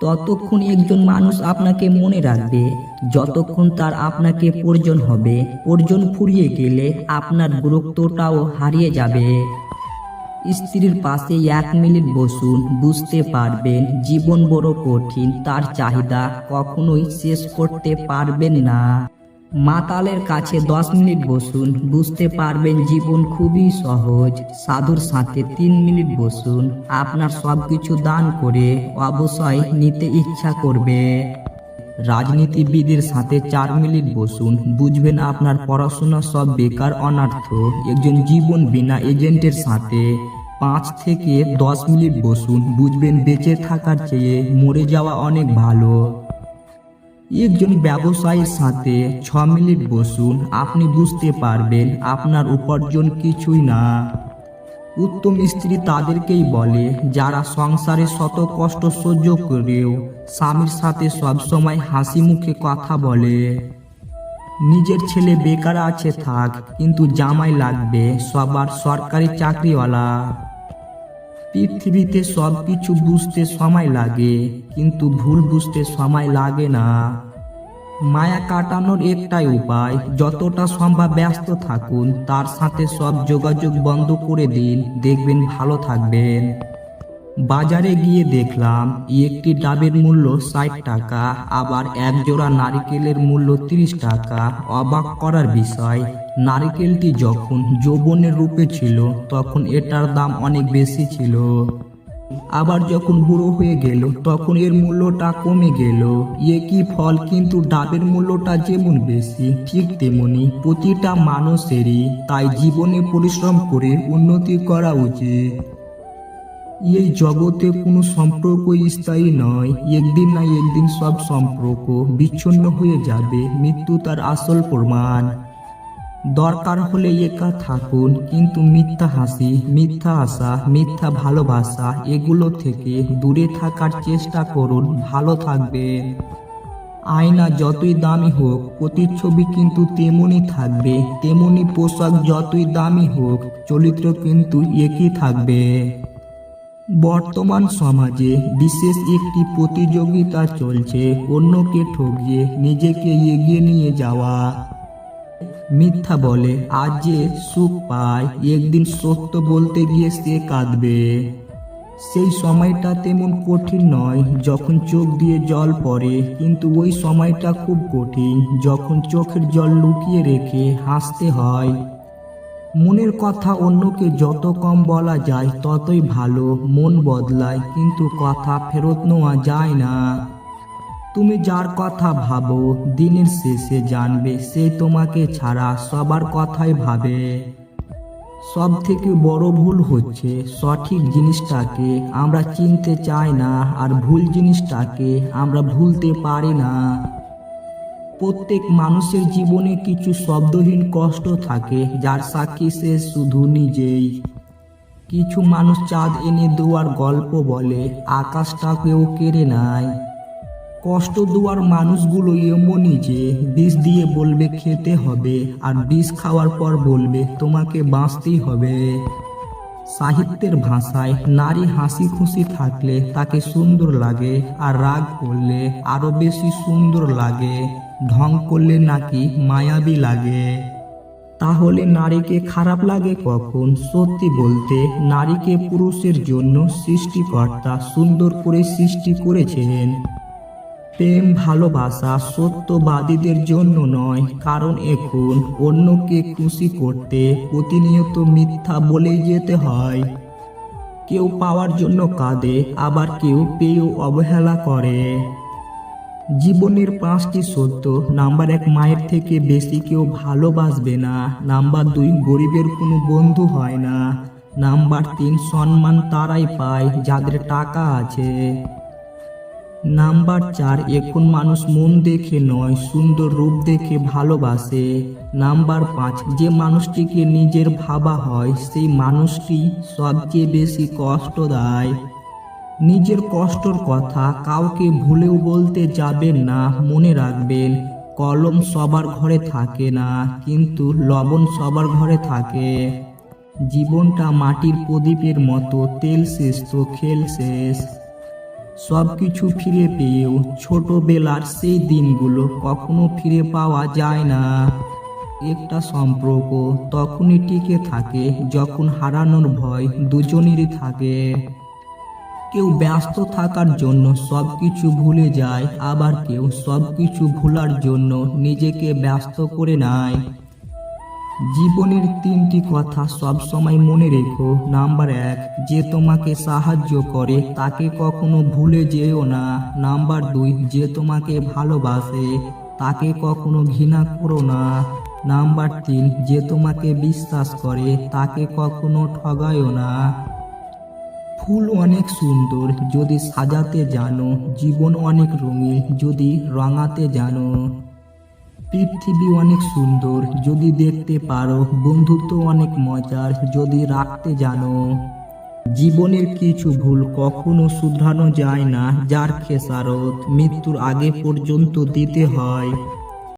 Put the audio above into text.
ততক্ষণ একজন মানুষ আপনাকে মনে রাখবে, যতক্ষণ তার আপনাকে প্রয়োজন হবে, প্রয়োজন ফুরিয়ে গেলে আপনার গুরুত্বটাও হারিয়ে যাবে। স্ত্রীর পাশে এক মিনিট বসুন, বুঝতে পারবেন জীবন বড় কঠিন, তার চাহিদা কখনোই শেষ করতে পারবেন না। মাতালের কাছে দশ মিনিট বসুন, বুঝতে পারবেন জীবন খুবই সহজ। সাধুর সাথে তিন মিনিট বসুন, আপনার সব কিছু দান করে অবশ্যই নিতে ইচ্ছা করবে। রাজনীতিবিদের সাথে চার মিনিট বসুন, বুঝবেন আপনার পড়াশোনা সব বেকার, অনার্থ। একজন জীবন বিনা এজেন্টের সাথে পাঁচ থেকে দশ মিনিট বসুন, বুঝবেন বেঁচে থাকার চেয়ে মরে যাওয়া অনেক ভালো। একজন ব্যবসায়ীর সাথে ছ মিনিট বসুন, আপনি বুঝতে পারবেন আপনার উপার্জন কিছুই না। উত্তম স্ত্রী তাদেরকেই বলে, যারা সংসারে শত কষ্ট সহ্য করেও স্বামীর সাথে সবসময় হাসি মুখে কথা বলে। নিজের ছেলে বেকার আছে থাক, কিন্তু জামাই লাগবে, সবার সরকারি চাকরিওয়ালা। পৃথিবীতে সব কিছু বুঝতে সময় লাগে, কিন্তু ভুল বুঝতে সময় লাগে না। মায়া কাটানোর একটাই উপায়, যতটা সম্ভব ব্যস্ত থাকুন, তার সাথে সব যোগাযোগ বন্ধ করে দিন, দেখবেন ভালো থাকবেন। বাজারে গিয়ে দেখলাম, একটি ডাবের মূল্য ষাট টাকা, আবার এক জোড়া নারিকেলের মূল্য তিরিশ টাকা। অবাক করার বিষয়, নারিকেলটি যখন যৌবনের রূপে ছিল, তখন এটার দাম অনেক বেশি ছিল। আবার যখন বুড়ো হয়ে গেল, তখন এর মূল্যটা কমে গেল। একই ফল কিন্তু ডাবের মূল্যটা যেমন বেশি, ঠিক তেমনি প্রতিটা মানুষেরই, তাই জীবনে পরিশ্রম করে উন্নতি করা উচিত। এই জগতে কোনো সম্পর্ক স্থায়ী নয়। একদিন না একদিন সব সম্পর্ক বিচ্ছিন্ন হয়ে যাবে, মৃত্যু তার আসল প্রমাণ। দরকার হলে একা থাকুন, কিন্তু মিথ্যা হাসি, মিথ্যা আশা, মিথ্যা ভালোবাসা, এগুলো থেকে দূরে থাকার চেষ্টা করুন, ভালো থাকবেন। আয়না যতই দামি হোক, প্রতিচ্ছবি কিন্তু তেমনই থাকবে তেমনি পোশাক যতই দামি হোক, চরিত্র কিন্তু একই থাকবে। বর্তমান সমাজে বিশেষ একটি প্রতিযোগিতা চলছে, অন্যকে ঠকিয়ে নিজেকে এগিয়ে নিয়ে যাওয়া। মিথ্যা বলে, আজ যে সুখ পায় একদিন সত্য বলতে গিয়ে সে কাঁদবে। সেই সময়টা তেমন কঠিন নয়, যখন চোখ দিয়ে জল পড়ে, কিন্তু ওই সময়টা খুব কঠিন, যখন চোখের জল লুকিয়ে রেখে হাসতে হয়। মনের কথা অন্যকে যত কম বলা যায়, ততই ভালো। মন বদলায়, কিন্তু কথা ফেরত নেওয়া যায় না। তুমি যার কথা ভাবো, দিনের শেষে জানবে, সে তোমাকে ছাড়া সবার কথাই ভাবে। সব থেকে বড় ভুল হচ্ছে সঠিক জিনিসটাকে আমরা চিনতে চাই না, আর ভুল জিনিসটাকে আমরা ভুলতে পারি না। প্রত্যেক মানুষের জীবনে কিছু শব্দহীন কষ্ট থাকে, যার সাক্ষী সে শুধু নিজেই। কিছু মানুষ চাঁদ এনে দেওয়ার গল্প বলে আকাশটাকেও কেড়ে নেয়। কষ্ট দেওয়ার মানুষগুলো এমনই যে, বিষ দিয়ে বলবে খেতে হবে, আর বিষ খাওয়ার পর বলবে, তোমাকে বাঁচতেই হবে। সাহিত্যের ভাষায় নারী হাসি খুশি থাকলে তাকে সুন্দর লাগে আর রাগ করলে আরও বেশি সুন্দর লাগে। ঢং করলে নাকি মায়াবী লাগে। তাহলে নারীকে খারাপ লাগে কখন? সত্যি বলতে, নারীকে পুরুষের জন্য সৃষ্টিকর্তা সুন্দর করে সৃষ্টি করেছেন। প্রেম ভালোবাসা সত্যবাদীদের জন্য নয়, কারণ এখন অন্যকে খুশি করতে প্রতিনিয়ত মিথ্যা বলেই যেতে হয়। কেউ পাওয়ার জন্য কাঁদে, আবার কেউ পেয়েও অবহেলা করে। জীবনের পাঁচটি সত্য, নাম্বার এক মায়ের থেকে বেশি কেউ ভালোবাসবে না, নাম্বার দুই গরিবের কোনো বন্ধু হয় না, নাম্বার তিন সম্মান তারাই পায় যাদের টাকা আছে। নাম্বার চার, এখন মানুষ মন দেখে নয়, সুন্দর রূপ দেখে ভালোবাসে। নাম্বার পাঁচ, যে মানুষটিকে নিজের ভাবা হয়, সেই মানুষটি সবচেয়ে বেশি কষ্ট দেয়। নিজের কষ্টর কথা কাউকে ভুলেও বলতে যাবেন না, মনে রাখবেন, কলম সবার ঘরে থাকে না, কিন্তু লবণ সবার ঘরে থাকে। জীবনটা মাটির প্রদীপের মতো, তেল শেষ তো খেল শেষ। সব কিছু ফিরে পেয়েও ছোটবেলার সেই দিনগুলো কখনো ফিরে পাওয়া যায় না। একটা সম্পর্ক তখনই টিকে থাকে যখন হারানোর ভয় দুজনেরই থাকে। কেউ ব্যস্ত থাকার জন্য সব কিছু ভুলে যায়, আবার কেউ সব কিছু ভোলার জন্য নিজেকে ব্যস্ত করে নেয়। জীবনের তিনটি কথা সব সময় মনে রেখো। নাম্বার এক, যে তোমাকে সাহায্য করে, তাকে কখনো ভুলে যেও না। নাম্বার দুই, যে তোমাকে ভালোবাসে, তাকে কখনো ঘৃণা করো না। নাম্বার তিন, যে তোমাকে বিশ্বাস করে, তাকে কখনো ঠগায়ও না। ফুল অনেক সুন্দর, যদি সাজাতে জানো। জীবন অনেক রঙিন, যদি রঙাতে জানো। পৃথিবী অনেক সুন্দর, যদি দেখতে পারো। বন্ধুত্ব অনেক মজার, যদি রাখতে জানো। জীবনের কিছু ভুল কখনো শুধরানো যায় না, যার খেসারত মৃত্যুর আগে পর্যন্ত দিতে হয়।